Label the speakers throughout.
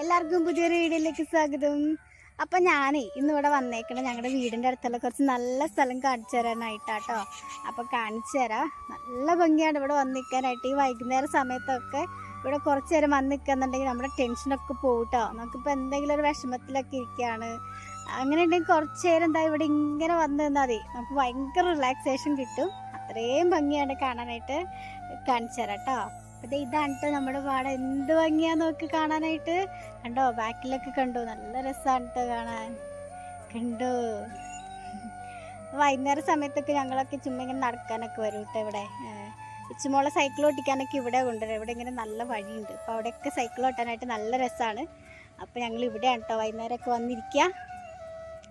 Speaker 1: എല്ലാവർക്കും പുതിയൊരു വീഡിയോയിലേക്ക് സ്വാഗതം. അപ്പം ഞാനേ ഇന്ന് ഇവിടെ വന്നേക്കണം. ഞങ്ങളുടെ വീടിന്റെ അടുത്തുള്ള കുറച്ച് നല്ല സ്ഥലം കാണിച്ചു തരാനായിട്ടാട്ടോ. അപ്പോൾ കാണിച്ചു തരാം. നല്ല ഭംഗിയാണ് ഇവിടെ വന്ന് നിൽക്കാനായിട്ട് ഈ വൈകുന്നേര സമയത്തൊക്കെ ഇവിടെ കുറച്ച് നേരം വന്ന് നിൽക്കുന്നുണ്ടെങ്കിൽ നമ്മുടെ ടെൻഷനൊക്കെ പോകട്ടോ നമുക്കിപ്പോൾ എന്തെങ്കിലും ഒരു വിഷമത്തിലൊക്കെ ഇരിക്കുകയാണ് അങ്ങനെ ഉണ്ടെങ്കിൽ കുറച്ച് നേരം എന്താ ഇവിടെ ഇങ്ങനെ വന്ന് നിന്നാൽ മതി. നമുക്ക് ഭയങ്കര റിലാക്സേഷൻ കിട്ടും. അത്രയും ഭംഗിയാണ് കാണാനായിട്ട് കാണിച്ചു തരാം കേട്ടോ അതെ ഇതാണ് ട്ടോ നമ്മുടെ പാടം. എന്ത് ഭംഗിയാ നോക്കി കാണാനായിട്ട്. കണ്ടോ ബാക്കിലൊക്കെ കണ്ടോ? നല്ല രസമാണ് കേട്ടോ കാണാൻ. കണ്ടോ? വൈകുന്നേര സമയത്തൊക്കെ ഞങ്ങളൊക്കെ ചുമ്മാ ഇങ്ങനെ നടക്കാനൊക്കെ വരും കേട്ടോ ഇവിടെ. ഉച്ചമോളെ സൈക്കിൾ ഓട്ടിക്കാനൊക്കെ ഇവിടെ കൊണ്ടുവരും. ഇവിടെ ഇങ്ങനെ നല്ല വഴിയുണ്ട്. അപ്പോൾ അവിടെയൊക്കെ സൈക്കിൾ ഓട്ടാനായിട്ട് നല്ല രസമാണ് അപ്പോൾ ഞങ്ങൾ ഇവിടെയാണ് കേട്ടോ വൈകുന്നേരമൊക്കെ വന്നിരിക്കുക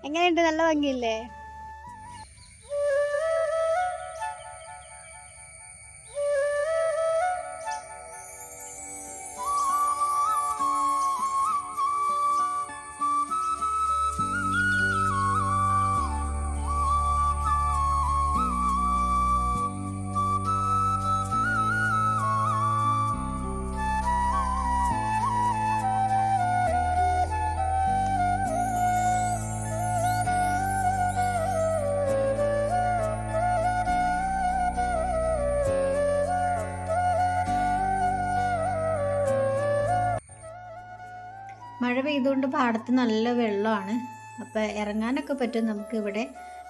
Speaker 1: എങ്ങനെയുണ്ട്? നല്ല ഭംഗിയില്ലേ?
Speaker 2: മഴ പെയ്തുകൊണ്ട് പാടത്ത് നല്ല വെള്ളമാണ്. അപ്പോൾ ഇറങ്ങാനൊക്കെ പറ്റും നമുക്ക് ഇവിടെ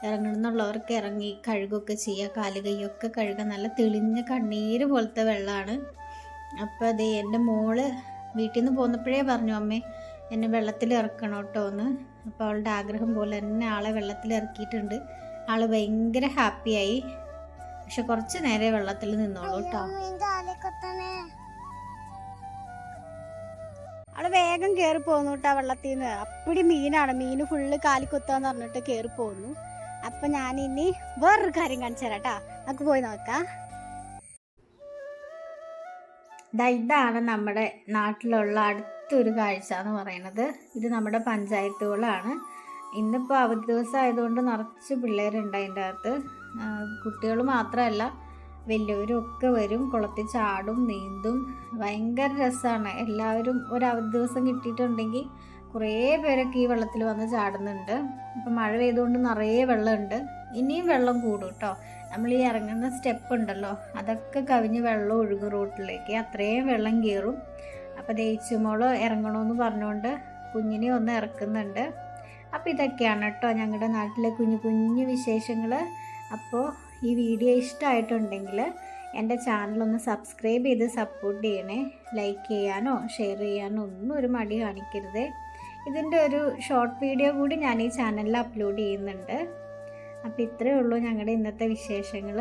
Speaker 2: ഇറങ്ങണമെന്നുള്ളവർക്ക് ഇറങ്ങി കഴുകൊക്കെ ചെയ്യുക കാൽ കൈയൊക്കെ കഴുകാൻ നല്ല തെളിഞ്ഞ കണ്ണീര് പോലത്തെ വെള്ളമാണ്. അപ്പോൾ അതേ എന്റെ മോൾ വീട്ടിൽ നിന്ന് പോന്നപ്പോഴേ പറഞ്ഞു അമ്മേ എന്നെ വെള്ളത്തിൽ ഇറക്കണം കേട്ടോ എന്ന്. അപ്പോൾ അവളുടെ ആഗ്രഹം പോലെ തന്നെ ആളെ വെള്ളത്തിൽ ഇറക്കിയിട്ടുണ്ട്. ആൾ ഭയങ്കര ഹാപ്പിയായി. പക്ഷെ കുറച്ച് നേരെ വെള്ളത്തിൽ നിന്നോളൂ കേട്ടോ.
Speaker 1: വേഗം കയറി പോന്നു കേട്ടോ വെള്ളത്തിൽ നിന്ന് അപ്പടി മീനാണ്. മീന് ഫുള്ള് കാലി കുത്താന്ന് പറഞ്ഞിട്ട് കയറി പോന്നു. അപ്പൊ ഞാൻ ഇനി വേറൊരു കാര്യം കാണിച്ചു തരാം കേട്ടോ നമുക്ക് പോയി നോക്കാം.
Speaker 2: ഇതാണ് നമ്മുടെ നാട്ടിലുള്ള അടുത്തൊരു കാഴ്ച എന്ന് പറയുന്നത് ഇത് നമ്മുടെ പഞ്ചായത്തുകളാണ്. ഇന്നിപ്പോൾ അവധി ദിവസം ആയതുകൊണ്ട് നിറച്ച് പിള്ളേരുണ്ട് അതിന്റെ അകത്ത്. കുട്ടികൾ മാത്രമല്ല വലിയവരും ഒക്കെ വരും കുളത്തിൽ ചാടും നീന്തും. ഭയങ്കര രസമാണ് എല്ലാവരും ഒരു അവധി ദിവസം കിട്ടിയിട്ടുണ്ടെങ്കിൽ കുറേ പേരൊക്കെ ഈ വെള്ളത്തിൽ വന്ന് ചാടുന്നുണ്ട്. ഇപ്പം മഴ പെയ്തുകൊണ്ട് നിറയെ വെള്ളമുണ്ട്. ഇനിയും വെള്ളം കൂടും കേട്ടോ നമ്മൾ ഈ ഇറങ്ങുന്ന സ്റ്റെപ്പ് ഉണ്ടല്ലോ അതൊക്കെ കവിഞ്ഞ് വെള്ളം ഒഴുകും റോട്ടിലേക്ക്. അത്രയും വെള്ളം കയറും. അപ്പോൾ ദേച്ചുമോൾ ഇറങ്ങണമെന്ന് പറഞ്ഞുകൊണ്ട് കുഞ്ഞിനെ ഒന്ന് ഇറക്കുന്നുണ്ട്. അപ്പോൾ ഇതൊക്കെയാണ് കേട്ടോ ഞങ്ങളുടെ നാട്ടിലെ കുഞ്ഞു കുഞ്ഞു വിശേഷങ്ങൾ അപ്പോൾ ഈ വീഡിയോ ഇഷ്ടമായിട്ടുണ്ടെങ്കിൽ എന്റെ ചാനലൊന്ന് സബ്സ്ക്രൈബ് ചെയ്ത് സപ്പോർട്ട് ചെയ്യണേ. ലൈക്ക് ചെയ്യാനോ ഷെയർ ചെയ്യാനോ ഒന്നും ഒരു മടി കാണിക്കരുത്. ഇതിന്റെ ഒരു ഷോർട്ട് വീഡിയോ കൂടി ഞാൻ ഈ ചാനലിൽ അപ്ലോഡ് ചെയ്യുന്നുണ്ട്. അപ്പോൾ ഇത്രയേ ഉള്ളൂ ഞങ്ങളുടെ ഇന്നത്തെ വിശേഷങ്ങൾ.